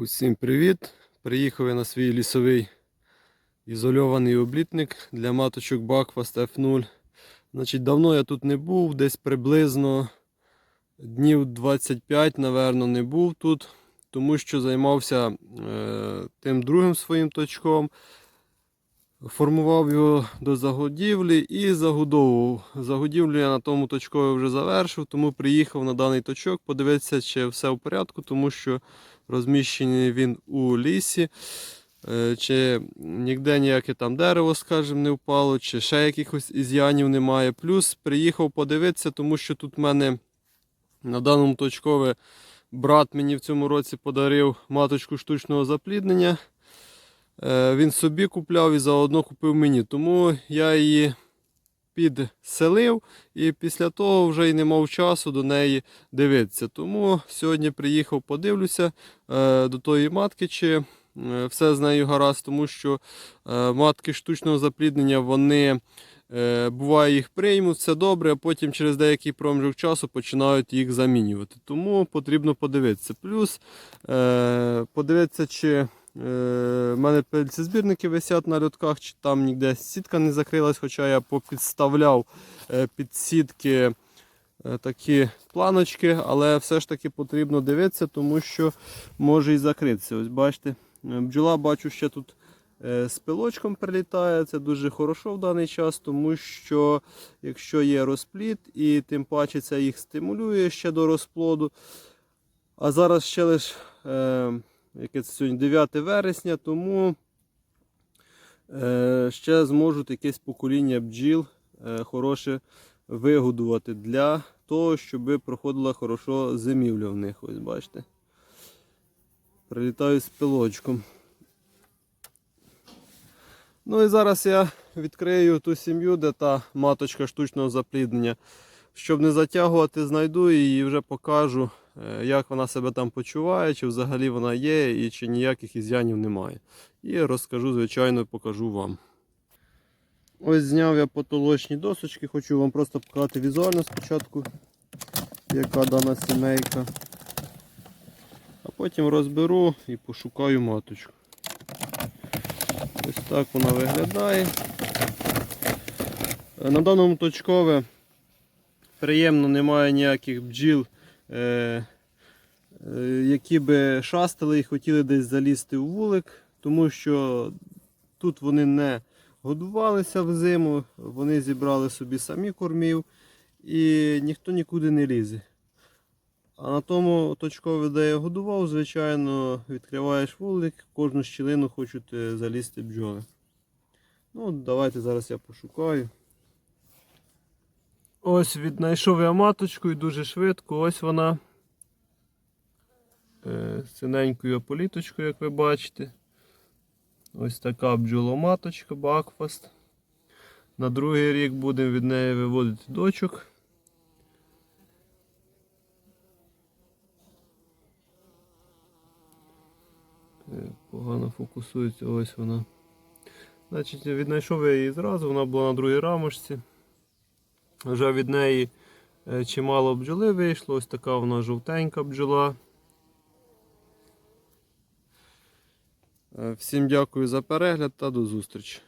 Усім привіт! Приїхав я на свій лісовий ізольований облітник для маточок Бакфаст F0. Значить, давно я тут не був, десь приблизно днів 25, напевно, не був тут, тому що займався е, тим другим своїм точком. Формував його до загодівлі і загодовував. Загодівлю я на тому точкові вже завершив, тому приїхав на даний точок подивитися, чи все в порядку, тому що розміщений він у лісі, е, чи ніде ніяке там дерево, скажімо, не впало, чи ще якихось ізянів немає. Плюс приїхав подивитися, тому що тут в мене на даному точкові брат мені в цьому році подарив маточку штучного запліднення. Е, Він собі купляв і заодно купив мені. Тому я її підселив і після того вже й не мав часу до неї дивитися. Тому сьогодні приїхав, подивлюся е, до тої матки, чи е, все з нею гаразд, тому що матки штучного запліднення, вони буває їх приймуть, все добре, а потім через деякий проміжок часу починають їх замінювати. Тому потрібно подивитися. Плюс подивитися, чи У мене пильцезбірники висять на льотках, чи там ніде сітка не закрилась, хоча я попідставляв е, під сітки е, такі планочки, але все ж таки потрібно дивитися, тому що може і закритися. Ось бачите, е, бджола бачу ще тут е, з пилочком прилітає. Це дуже хорошо в даний час, тому що якщо є розплід і тим паче це їх стимулює ще до розплоду. А зараз ще лише. Яке це сьогодні 9 вересня, тому е, ще зможуть якесь покоління бджіл е, хороше вигодувати для того, щоб проходила хорошо зимівля в них. Ось бачите. Прилітаю з пилочком. Ну і зараз я відкрию ту сім'ю, де та маточка штучного запліднення. Щоб не затягувати, знайду її і вже покажу, як вона себе там почуває, чи взагалі вона є, і чи ніяких ізянів немає. І розкажу, звичайно, покажу вам. Ось зняв я потолочні досочки, хочу вам просто показати візуально спочатку, яка дана сімейка. А потім розберу і пошукаю маточку. Ось так вона виглядає. Е, На даному точкове приємно, немає ніяких бджіл, е, е, які би шастали і хотіли десь залізти в вулик, тому що тут вони не годувалися взиму, вони зібрали собі самі кормів і ніхто нікуди не лізе. А на тому точкові, де я годував, звичайно, відкриваєш вулик, кожну щілину хочуть е, залізти бджоли. Ну, давайте зараз я пошукаю. Ось віднайшов я маточку і дуже швидко. Ось вона. Е, З синенькою ополіточкою, як ви бачите. Ось така бджоломаточка, бакфаст. На другий рік будемо від неї виводити дочок. Е, Погано фокусується, ось вона. Значить, віднайшов я її зразу, вона була на другій рамочці. Вже від неї е, чимало бджоли вийшло, ось така вона жовтенька бджола. Е, Всім дякую за перегляд та до зустрічі.